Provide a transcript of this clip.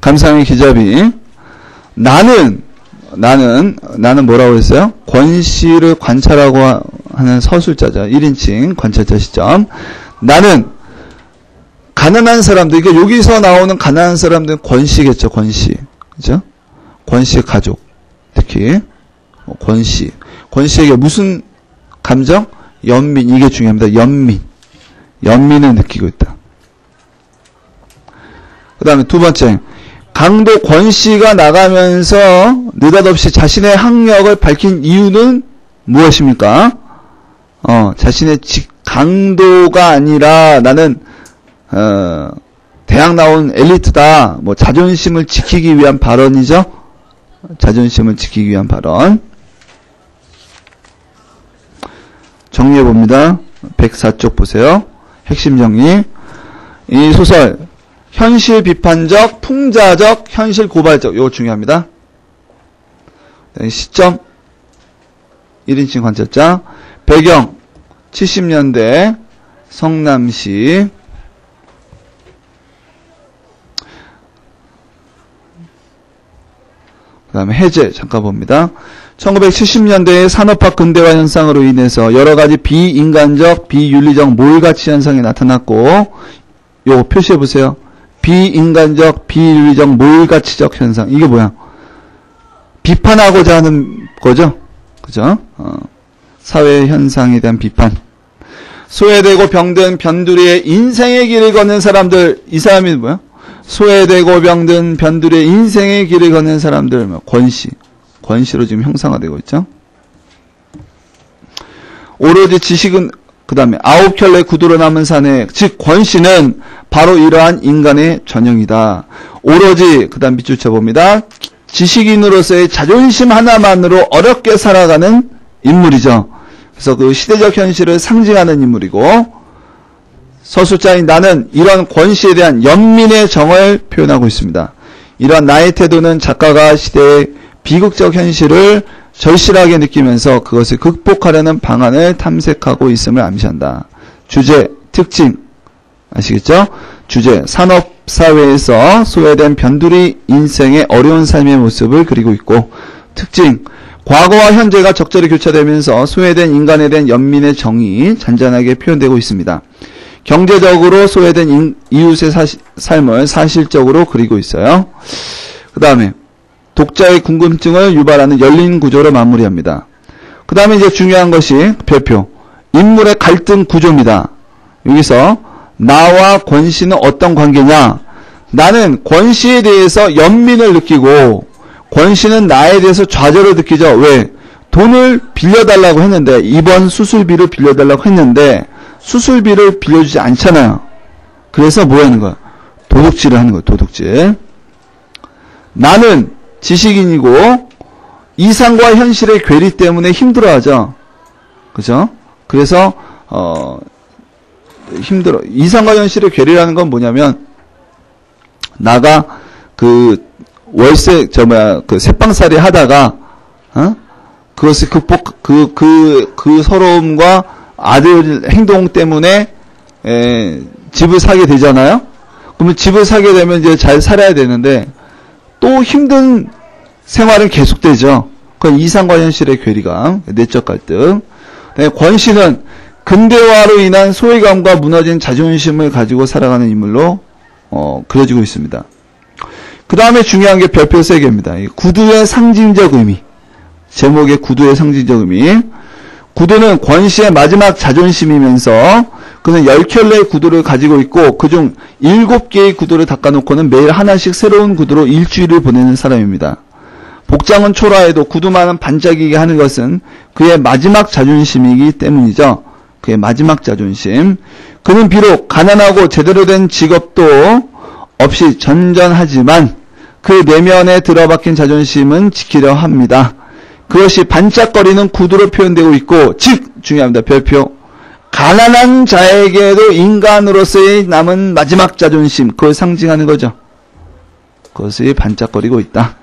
감상의 기자비. 나는, 나는, 나는 뭐라고 했어요? 권씨를 관찰하고 하는 서술자죠. 1인칭 관찰자 시점. 나는 가난한 사람들, 그러니까 여기서 나오는 가난한 사람들은 권씨겠죠, 권씨. 그죠? 권씨의 가족. 특히, 뭐 권씨. 권씨에게 무슨 감정? 연민. 이게 중요합니다. 연민. 연민을 느끼고 있다. 그 다음에 두 번째. 강도 권 씨가 나가면서 느닷없이 자신의 학력을 밝힌 이유는 무엇입니까? 어, 자신의 직, 강도가 아니라 나는, 어, 대학 나온 엘리트다. 뭐, 자존심을 지키기 위한 발언이죠? 자존심을 지키기 위한 발언. 정리해 봅니다. 104쪽 보세요. 핵심 정리. 이 소설, 현실 비판적, 풍자적, 현실 고발적. 이거 중요합니다. 네, 시점, 1인칭 관찰자. 배경, 70년대 성남시 그 다음에 해제 잠깐 봅니다. 1970년대의 산업화 근대화 현상으로 인해서 여러 가지 비인간적, 비윤리적 몰가치 현상이 나타났고 요거 표시해 보세요. 비인간적, 비윤리적, 몰가치적 현상. 이게 뭐야? 비판하고자 하는 거죠? 그죠? 어. 사회 현상에 대한 비판. 소외되고 병든 변두리의 인생의 길을 걷는 사람들, 이 사람이 뭐야? 소외되고 병든 변두리의 인생의 길을 걷는 사람들, 뭐 권씨. 권씨로 지금 형상화되고 있죠. 오로지 지식은, 그 다음에 아홉 켤레 구두로 남은 사내, 즉, 권씨는 바로 이러한 인간의 전형이다. 오로지, 그 다음 밑줄 쳐봅니다. 지식인으로서의 자존심 하나만으로 어렵게 살아가는 인물이죠. 그래서 그 시대적 현실을 상징하는 인물이고 서술자인 나는 이런 권시에 대한 연민의 정을 표현하고 있습니다. 이러한 나의 태도는 작가가 시대의 비극적 현실을 절실하게 느끼면서 그것을 극복하려는 방안을 탐색하고 있음을 암시한다. 주제, 특징, 아시겠죠? 주제, 산업 사회에서 소외된 변두리 인생의 어려운 삶의 모습을 그리고 있고, 특징, 과거와 현재가 적절히 교차되면서 소외된 인간에 대한 연민의 정이 잔잔하게 표현되고 있습니다. 경제적으로 소외된 인, 이웃의 사시, 삶을 사실적으로 그리고 있어요. 그 다음에 독자의 궁금증을 유발하는 열린 구조로 마무리합니다. 그 다음에 이제 중요한 것이 별표 인물의 갈등 구조입니다. 여기서 나와 권 씨는 어떤 관계냐? 나는 권 씨에 대해서 연민을 느끼고 권 씨는 나에 대해서 좌절을 느끼죠. 왜? 돈을 빌려달라고 했는데 이번 수술비를 빌려달라고 했는데 수술비를 빌려주지 않잖아요. 그래서 뭐 하는 거야? 도둑질을 하는 거야. 도둑질. 나는 지식인이고 이상과 현실의 괴리 때문에 힘들어하죠. 그죠? 그래서 어 힘들어. 이상과 현실의 괴리라는 건 뭐냐면 나가 그 월세 저 뭐야 그 새빵살이 하다가 어? 그것을 극복 그 그그 그, 그 서러움과 아들 행동 때문에 에, 집을 사게 되잖아요. 그러면 집을 사게 되면 이제 잘 살아야 되는데 또 힘든 생활은 계속되죠. 그건 이상과 현실의 괴리감, 내적 갈등. 네, 권씨는 근대화로 인한 소외감과 무너진 자존심을 가지고 살아가는 인물로 어, 그려지고 있습니다. 그 다음에 중요한 게 별표 세 개입니다. 구두의 상징적 의미. 제목의 구두의 상징적 의미. 구두는 권 씨의 마지막 자존심이면서 그는 10켤레의 구두를 가지고 있고 그중 7개의 구두를 닦아놓고는 매일 하나씩 새로운 구두로 일주일을 보내는 사람입니다. 복장은 초라해도 구두만은 반짝이게 하는 것은 그의 마지막 자존심이기 때문이죠. 그의 마지막 자존심. 그는 비록 가난하고 제대로 된 직업도 없이 전전하지만 그 내면에 들어박힌 자존심은 지키려 합니다. 그것이 반짝거리는 구두로 표현되고 있고, 즉, 중요합니다. 별표. 가난한 자에게도 인간으로서의 남은 마지막 자존심, 그걸 상징하는 거죠. 그것이 반짝거리고 있다.